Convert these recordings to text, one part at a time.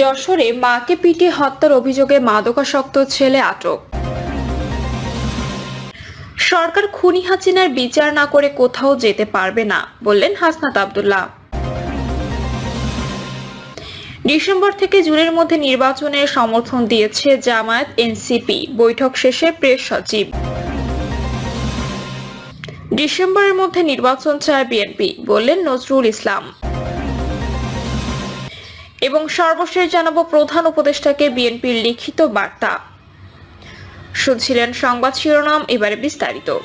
যশোরে মাকে পিটিয়ে হত্যার অভিযোগে মাদকাসক্ত ছেলে আটক। সরকার খুনি হাসিনার বিচার না করে কোথাও যেতে পারবে না, বললেন হাসনাত আব্দুল্লাহ। ডিসেম্বর থেকে জুনের মধ্যে নির্বাচনের সমর্থন দিয়েছে জামায়াত এনসিপি, বৈঠক শেষে প্রেস সচিব। ডিসেম্বরের মধ্যে নির্বাচন চায় বিএনপি, বললেন নজরুল ইসলাম। এবং সর্বশেষ জানাব প্রধান উপদেষ্টাকে বিএনপির লিখিত বার্তা। শুনছিলেন সংবাদ শিরোনাম, এবারে বিস্তারিত।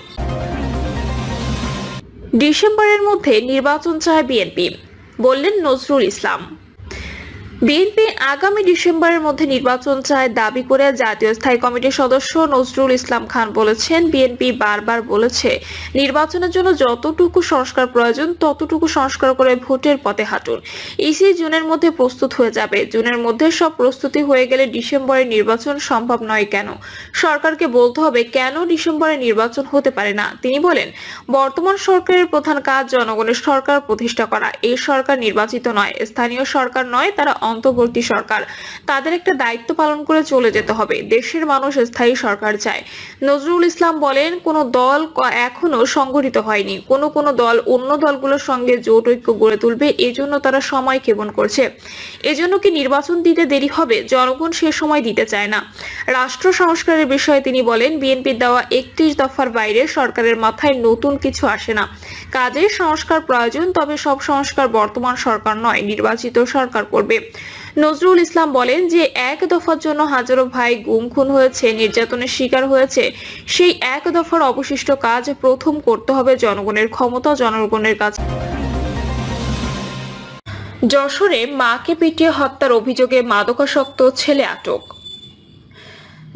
ডিসেম্বরের মধ্যে নির্বাচন চায় বিএনপি। বললেন নজরুল ইসলাম। বিএনপি আগামী ডিসেম্বরের মধ্যে নির্বাচন চায় দাবি করে জাতীয় স্থায়ী কমিটির সদস্য নজরুল ইসলাম খান বলেছেন, বিএনপি বারবার বলেছে, নির্বাচনের জন্য যতটুকু সংস্কার প্রয়োজন, ততটুকু সংস্কার করে ভোটের পথে হাঁটুন। ইসি জুনের মধ্যে প্রস্তুত হয়ে যাবে। জুনের মধ্যে সব প্রস্তুতি হয়ে গেলে ডিসেম্বরে নির্বাচন সম্ভব নয় কেন? সরকারকে বলতে হবে, কেন ডিসেম্বরে নির্বাচন হতে পারে না? তিনি বলেন, বর্তমান সরকারের প্রধান কাজ জনগণের সরকার প্রতিষ্ঠা করা। এই সরকার নির্বাচিত নয়। স্থানীয় সরকার নয়, তারা অন্তর্বর্তী সরকার। তাদের একটা দায়িত্ব পালন করে চলে যেতে হবে। দেশের মানুষ স্থায়ী সরকার চায়। নজরুল ইসলাম বলেন, কোন দল এখনও সংগঠিত হয়নি। কোন কোন দল অন্য দলগুলোর সঙ্গে জোট ঐক্য গড়ে তুলবে। এজন্য তারা সময় ক্ষেপণ করছে। এজন্য কি নির্বাচন দিতে দেরি হবে? জনগণ সে সময় দিতে চায় না। রাষ্ট্র সংস্কারের বিষয়ে তিনি বলেন, বিএনপির দেওয়া একত্রিশ দফার বাইরে সরকারের মাথায় নতুন কিছু আসে না। কাজের সংস্কার প্রয়োজন, তবে সব সংস্কার বর্তমান সরকার নয়, নির্বাচিত সরকার করবে। নজরুল ইসলাম বলেন যে এক দফার জন্য হাজারো ভাই গুম খুন হয়েছে, নির্যাতনের শিকার হয়েছে। সেই এক দফার অবশিষ্ট কাজ প্রথম করতে হবে জনগণের ক্ষমতা, জনগণের কাছে। যশোরে মাকে পিটিয়ে হত্যার অভিযোগে মাদকাসক্ত ছেলে আটক।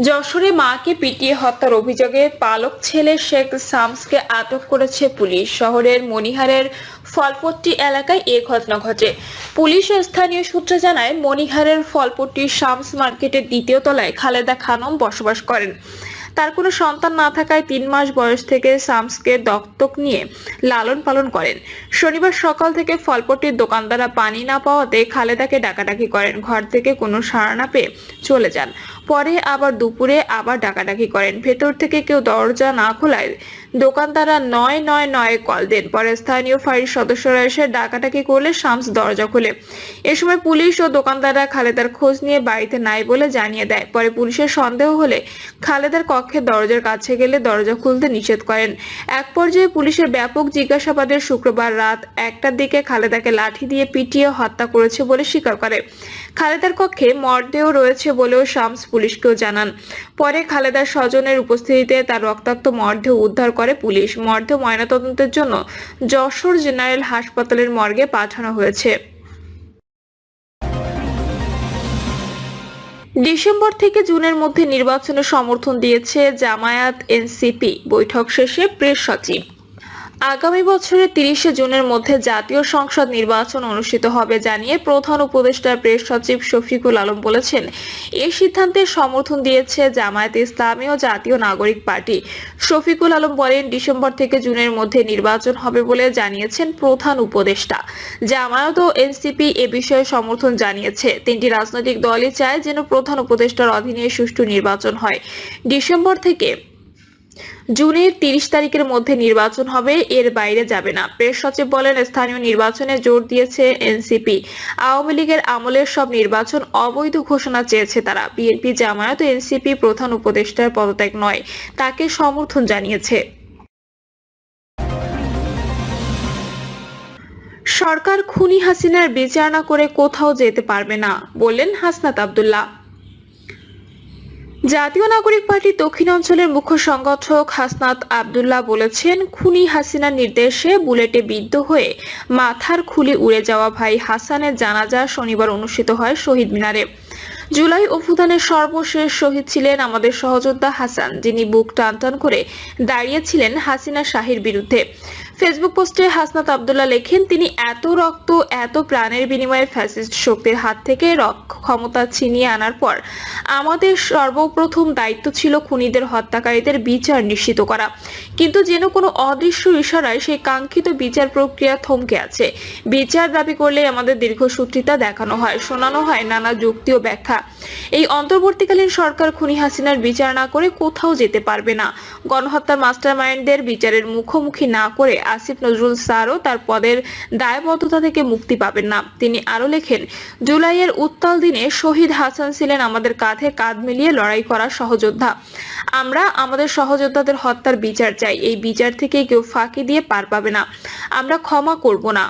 যশোরে মাকে পিটিয়ে হত্যার অভিযোগে পালক ছেলে শেখ সামসকে আটক করেছে পুলিশ। শহরের মনিহারের ফলপট্টি এলাকায় এ ঘটনা ঘটে। পুলিশ স্থানীয় সূত্রে জানায়, মনিহারের ফলপট্টি শামস মার্কেটের দ্বিতীয় তলায় খালেদা খানম বসবাস করেন। তার কোনো সন্তান না থাকায় তিন মাস বয়স থেকে শামসকে দত্তক নিয়ে লালন পালন করেন। শনিবার সকাল থেকে ফলপটির দোকানদাররা পানি না পাওয়াতে খালেদাকে ডাকাডাকি করেন। ঘর থেকে কোনো সাড়া না পেয়ে চলে যান। পরে আবার দুপুরে আবার ডাকাডাকি করেন। ভেতর থেকে কেউ দরজা না খোলায় দোকানদাররা নয় নয় নয় কল দেন। পরে স্থানীয় ফাঁড়ির সদস্যরা এসে ডাকাটাকি করলে শামস দরজা খোলে। এ সময় পুলিশ ও দোকানদাররা খালেদার খোঁজ নিয়ে বাড়িতে নাই বলে জানিয়ে দেয়। পরে পুলিশের সন্দেহ হলে খালেদার কক্ষে দরজার কাছে গেলে দরজা খুলতে নিষেধ করেন। এক পর্যায়ে পুলিশের ব্যাপক জিজ্ঞাসাবাদের শুক্রবার রাত একটার দিকে খালেদাকে লাঠি দিয়ে পিটিয়ে হত্যা করেছে বলে স্বীকার করে। খালেদার কক্ষে মরদেহ রয়েছে বলেও শামস পুলিশকেও জানান। পরে খালেদার স্বজনের উপস্থিতিতে তার রক্তাক্ত মরদেহ উদ্ধার করে পুলিশ। মর্ধ ময়নাতদন্তের জন্য যশোর জেনারেল হাসপাতালের মর্গে পাঠানো হয়েছে। ডিসেম্বর থেকে জুনের মধ্যে নির্বাচনে সমর্থন দিয়েছে জামায়াত এনসিপি বৈঠক শেষে প্রেস সচিব আগামী বছরের তিরিশে জুনের মধ্যে জাতীয় সংসদ নির্বাচন অনুষ্ঠিত হবে জানিয়ে প্রধান উপদেষ্টা প্রেস সচিব শফিকুল আলম বলেছেন এই সিদ্ধান্তের সমর্থন দিয়েছে জামায়াত ইসলামী ও জাতীয় নাগরিক পার্টি। শফিকুল আলম বলেন, ডিসেম্বর থেকে জুনের মধ্যে নির্বাচন হবে বলে জানিয়েছেন প্রধান উপদেষ্টা। জামায়াত ও এনসিপি এ বিষয়ে সমর্থন জানিয়েছে। তিনটি রাজনৈতিক দলই চায় যেন প্রধান উপদেষ্টার অধীনে সুষ্ঠু নির্বাচন হয়। ডিসেম্বর থেকে জুনের তিরিশ তারিখের মধ্যে নির্বাচন হবে, এর বাইরে যাবে না। প্রেস সচিব বলেন, স্থানীয় নির্বাচনে জোর দিয়েছে এনসিপি। আওয়ামী লীগের আমলের সব নির্বাচন অবৈধ ঘোষণা চেয়েছে তারা। বিএনপি জামায়াত এনসিপি প্রধান উপদেষ্টার পদত্যাগ নয়, তাকে সমর্থন জানিয়েছে। সরকার খুনি হাসিনার বিচার না করে কোথাও যেতে পারবে না, বললেন হাসনাত আব্দুল্লাহ। জাতীয় নাগরিক পার্টি দক্ষিণ অঞ্চলের মুখ্য সংগঠক হাসনাত আব্দুল্লাহ বলেছেন, খুনি হাসিনার নির্দেশে বুলেটে বিদ্ধ হয়ে মাথার খুলি উড়ে যাওয়া ভাই হাসানের জানাজা শনিবার অনুষ্ঠিত হয় শহীদ মিনারে। জুলাই অভ্যুত্থানের সর্বশেষ শহীদ ছিলেন আমাদের সহযোদ্ধা হাসান, যিনি বুক টানটান করে দাঁড়িয়েছিলেন হাসিনা শাহির বিরুদ্ধে। ফেসবুক পোস্টে হাসনাত আবদুল্লাহ লেখেন, তিনি এত রক্ত, এত প্রাণের বিনিময়ে ফ্যাসিস্ট শক্তির হাত থেকে ক্ষমতা ছিনিয়ে আনার পর আমাদের সর্বপ্রথম দায়িত্ব ছিল খুনিদের হত্যাকারীদের বিচার নিশ্চিত করা। কিন্তু যেন কোনো অদৃশ্য ইশারায় সেই কাঙ্ক্ষিত বিচার প্রক্রিয়া থমকে আছে। বিচার দাবি করলে আমাদের দীর্ঘসূত্রিতা দেখানো হয়, শোনানো হয় নানা যুক্তি ও ব্যাখ্যা। এই অন্তর্বর্তীকালীন সরকার খুনি হাসিনার বিচার না করে কোথাও যেতে পারবে না। গণহত্যার মাস্টার মাইন্ডদের বিচারের মুখোমুখি না করে আসিফ নজরুল স্যারও তার পদের দায়বদ্ধতা থেকে মুক্তি পাবেন না। তিনি আরও লেখেন, জুলাইয়ের উত্তাল দিনে শহীদ হাসান ছিলেন আমাদের কাঁধে কাঁধ মিলিয়ে লড়াই করা সহযোদ্ধা। আমরা আমাদের সহযোদ্ধাদের হত্যার বিচার চাই, এই বিচার থেকে কেউ ফাঁকি দিয়ে পার পাবে না। আমরা ক্ষমা করব না।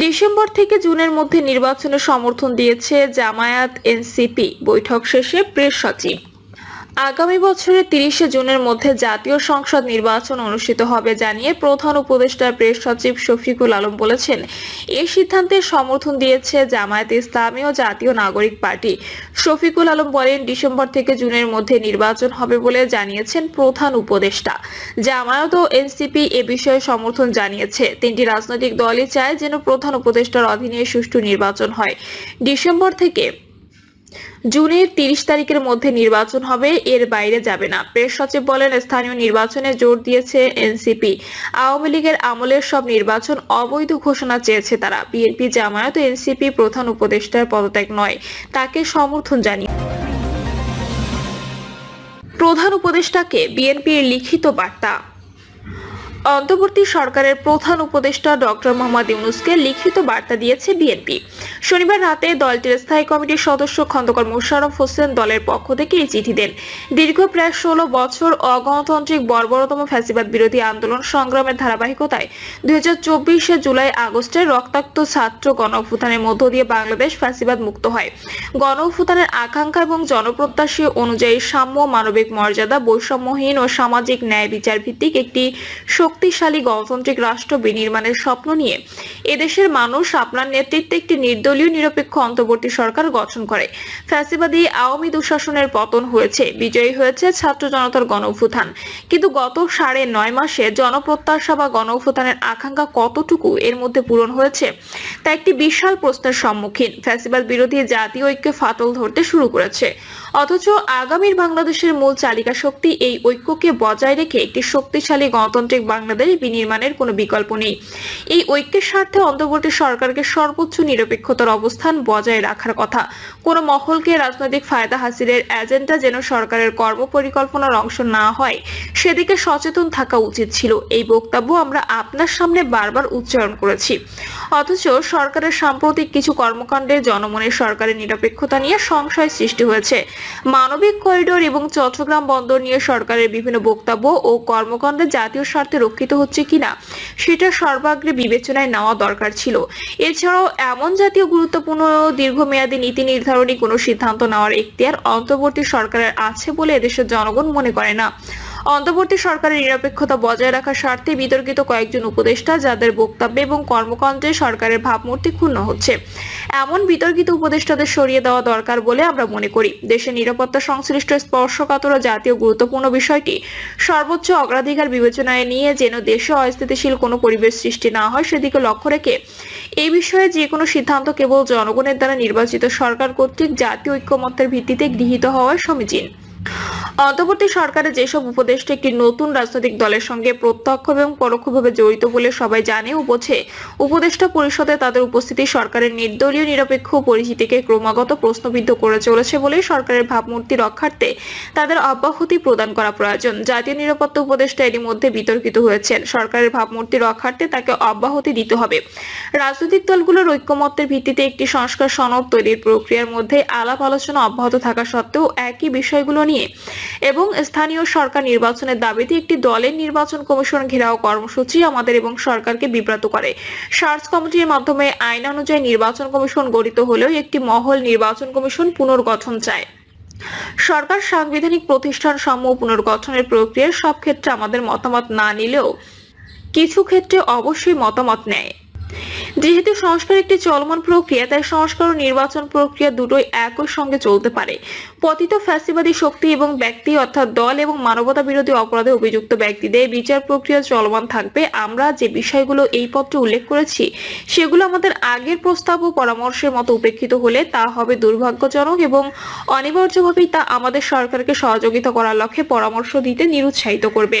ডিসেম্বর থেকে জুনের মধ্যে নির্বাচনে সমর্থন দিয়েছে জামায়াত এনসিপি। বৈঠক শেষে প্রেস সচিব আগামী বছরের তিরিশে জুনের মধ্যে জাতীয় সংসদ নির্বাচন অনুষ্ঠিত হবে জানিয়ে প্রধান উপদেষ্টা প্রেস সচিব শফিকুল আলম বলেছেন, এই সিদ্ধান্তে সমর্থন দিয়েছে জামায়াত ইসলামী ও জাতীয় নাগরিক পার্টি। শফিকুল আলম বলেন, ডিসেম্বর থেকে জুনের মধ্যে নির্বাচন হবে বলে জানিয়েছেন প্রধান উপদেষ্টা। জামায়াত ও এনসিপি এ বিষয়ে সমর্থন জানিয়েছে। তিনটি রাজনৈতিক দলই চায় যেন প্রধান উপদেষ্টার অধীনে সুষ্ঠু নির্বাচন হয়। ডিসেম্বর থেকে জুনের তিরিশ তারিখের মধ্যে নির্বাচন হবে, এর বাইরে যাবে না। প্রেস সচিব বলেন, স্থানীয় নির্বাচনে জোর দিয়েছে এনসিপি। আওয়ামী লীগের আমলের সব নির্বাচন অবৈধ ঘোষণা চেয়েছে তারা। বিএনপি জামায়াত এনসিপি প্রধান উপদেষ্টার পদত্যাগ নয়। তাকে সমর্থন জানিয়ে প্রধান উপদেষ্টাকে বিএনপির লিখিত বার্তা। অন্তর্বর্তী সরকারের প্রধান উপদেষ্টা ডক্টর মোহাম্মদ ইউনুসকে লিখিত বার্তা দিয়েছে বিএনপি। শনিবার রাতে দলটির স্থায়ী কমিটির সদস্য খন্দকার মোশাররফ হোসেন দলের পক্ষ থেকে এই চিঠি দেন। দীর্ঘ প্রায় ষোলো বছর অগণতান্ত্রিক বর্বরতম ফ্যাসিবাদ বিরোধী আন্দোলন সংগ্রামের ধারাবাহিকতায় দুই হাজার চব্বিশে জুলাই আগস্টে রক্তাক্ত ছাত্র গণ মধ্য দিয়ে বাংলাদেশ ফ্যাসিবাদ মুক্ত হয়। গণ আকাঙ্ক্ষা এবং জনপ্রত্যাশী অনুযায়ী সাম্য মানবিক মর্যাদা, বৈষম্যহীন ও সামাজিক ন্যায় বিচার ভিত্তিক একটি শক্তিশালী গণতান্ত্রিক রাষ্ট্র বিনির্মাণের স্বপ্ন নিয়ে এদেশের মানুষ আপনার নেতৃত্বে একটি নির্দলীয় নিরপেক্ষ অন্তর্বর্তী সরকার গঠন করে। ফ্যাসিবাদী আওয়ামী দুঃশাসনের পতন হয়েছে, বিজয়ী হয়েছে ছাত্র জনতার গণ অভ্যুত্থান কিন্তু গত সাড়ে নয় মাসে জনপ্রত্যাশা বা গণ অভ্যুত্থানের আকাঙ্ক্ষা কতটুকু এর মধ্যে পূরণ হয়েছে, তা একটি বিশাল প্রশ্নের সম্মুখীন। ফ্যাসিবাদ বিরোধী জাতীয় ঐক্যে ফাটল ধরতে শুরু করেছে। অথচ আগামীর বাংলাদেশের মূল চালিকা শক্তি এই ঐক্যকে বজায় রেখে একটি শক্তিশালী গণতান্ত্রিক বাংলাদেশ বিনির্মাণের কোনো বিকল্প নেই। এই ঐক্যের স্বার্থে অন্তর্বর্তী সরকারকে সর্বোচ্চ নিরপেক্ষতার অবস্থান বজায় রাখার কথা। কোনো মহলকে রাজনৈতিক ফায়দা হাসিলের এজেন্ডা যেন সরকারের কর্মপরিকল্পনার অংশ না হয়, সেদিকে সচেতন থাকা উচিত ছিল। এই বক্তব্য আমরা আপনার সামনে বারবার উচ্চারণ করেছি। অথচ সরকারের সাম্প্রতিক কিছু কর্মকাণ্ডে জনমনের সরকারের নিরপেক্ষতা নিয়ে সংশয় সৃষ্টি হয়েছে। মানবিক করিডোর এবং চট্টগ্রাম বন্দর নিয়ে সরকারের বিভিন্ন বক্তব্য ও কর্মকাণ্ডে জাতীয় স্বার্থে রক্ষিত হচ্ছে কিনা, সেটা সর্বাগ্রে বিবেচনায় নেওয়া দরকার ছিল। এছাড়াও এমন জাতীয় গুরুত্বপূর্ণ দীর্ঘমেয়াদী নীতি নির্ধারণী কোনো সিদ্ধান্ত নেওয়ার এখতিয়ার অন্তর্বর্তী সরকারের আছে বলে এদেশের জনগণ মনে করে না। অন্তর্বর্তী সরকারের নিরপেক্ষতা বজায় রাখার স্বার্থে বিতর্কিত কয়েকজন উপদেষ্টা যাদের বক্তব্য এবং কর্মকাণ্ডে সরকারের ভাবমূর্তি ক্ষুণ্ণ হচ্ছে। এমন বিতর্কিত উপদেষ্টাদের সরিয়ে দেওয়া দরকার বলে আমরা মনে করি। দেশের নিরাপত্তা সংশ্লিষ্ট স্পর্শকাতর জাতীয় গুরুত্বপূর্ণ বিষয়টি সর্বোচ্চ অগ্রাধিকার বিবেচনায় নিয়ে যেন দেশে অস্থিতিশীল কোনো পরিবেশ সৃষ্টি না হয় সেদিকে লক্ষ্য রেখে এই বিষয়ে যে কোনো সিদ্ধান্ত কেবল জনগণের দ্বারা নির্বাচিত সরকার কর্তৃক জাতীয় ঐক্যমত্যের ভিত্তিতে গৃহীত হওয়ার সমীচীন। অন্তর্বর্তী সরকারের যেসব উপদেষ্টা একটি নতুন রাজনৈতিক দলের সঙ্গে প্রত্যক্ষ এবং পরোক্ষভাবে জড়িত বলে সবাই জানে ও বোঝে, উপদেষ্টা পরিষদে তাদের উপস্থিতি সরকারের নির্দলীয়, নিরপেক্ষ পরিচিতিকে ক্রমাগত প্রশ্নবিদ্ধ করে চলেছে বলে সরকারের ভাবমূর্তি রক্ষার্থে তাদের অব্যাহতি প্রদান করা প্রয়োজন। জাতীয় নিরাপত্তা উপদেষ্টা এরই মধ্যে বিতর্কিত হয়েছেন। সরকারের ভাবমূর্তি রক্ষার্থে তাকে অব্যাহতি দিতে হবে। রাজনৈতিক দলগুলোর ঐক্যমত্যের ভিত্তিতে একটি সংস্কার সনদ তৈরির প্রক্রিয়ার মধ্যে আলাপ আলোচনা অব্যাহত থাকা সত্ত্বেও একই বিষয়গুলো নিয়ে এবং স্থানীয় সরকার নির্বাচনের দাবিতে একটি দলের নির্বাচন কমিশন ঘেরাও কর্মসূচি আমাদের এবং সরকারকে বিব্রত করে। সার্চ কমিটির মাধ্যমে আইন অনুযায়ী নির্বাচন কমিশন গঠিত হলেও একটি মহল নির্বাচন কমিশন পুনর্গঠন চায়। সরকার সাংবিধানিক প্রতিষ্ঠান সমূহ পুনর্গঠনের প্রক্রিয়ায় সব ক্ষেত্রে আমাদের মতামত না নিলেও কিছু ক্ষেত্রে অবশ্যই মতামত নেয়। যেহেতু সংস্কার একটি চলমান প্রক্রিয়া, তাই সংস্কার ও নির্বাচন প্রক্রিয়া দুটোই একই সঙ্গে চলতে পারে। পতিত ফ্যাসিবাদী শক্তি এবং ব্যক্তি, অর্থাৎ দল এবং মানবতা বিরোধী অপরাধে অভিযুক্ত ব্যক্তিদের বিচার প্রক্রিয়া চলমান থাকবে। আমরা যে বিষয়গুলো এই পত্রে উল্লেখ করেছি, সেগুলো আমাদের আগের প্রস্তাব ও পরামর্শের মতো উপেক্ষিত হলে তা হবে দুর্ভাগ্যজনক এবং অনিবার্যভাবেই তা আমাদের সরকারকে সহযোগিতা করার লক্ষ্যে পরামর্শ দিতে নিরুৎসাহিত করবে।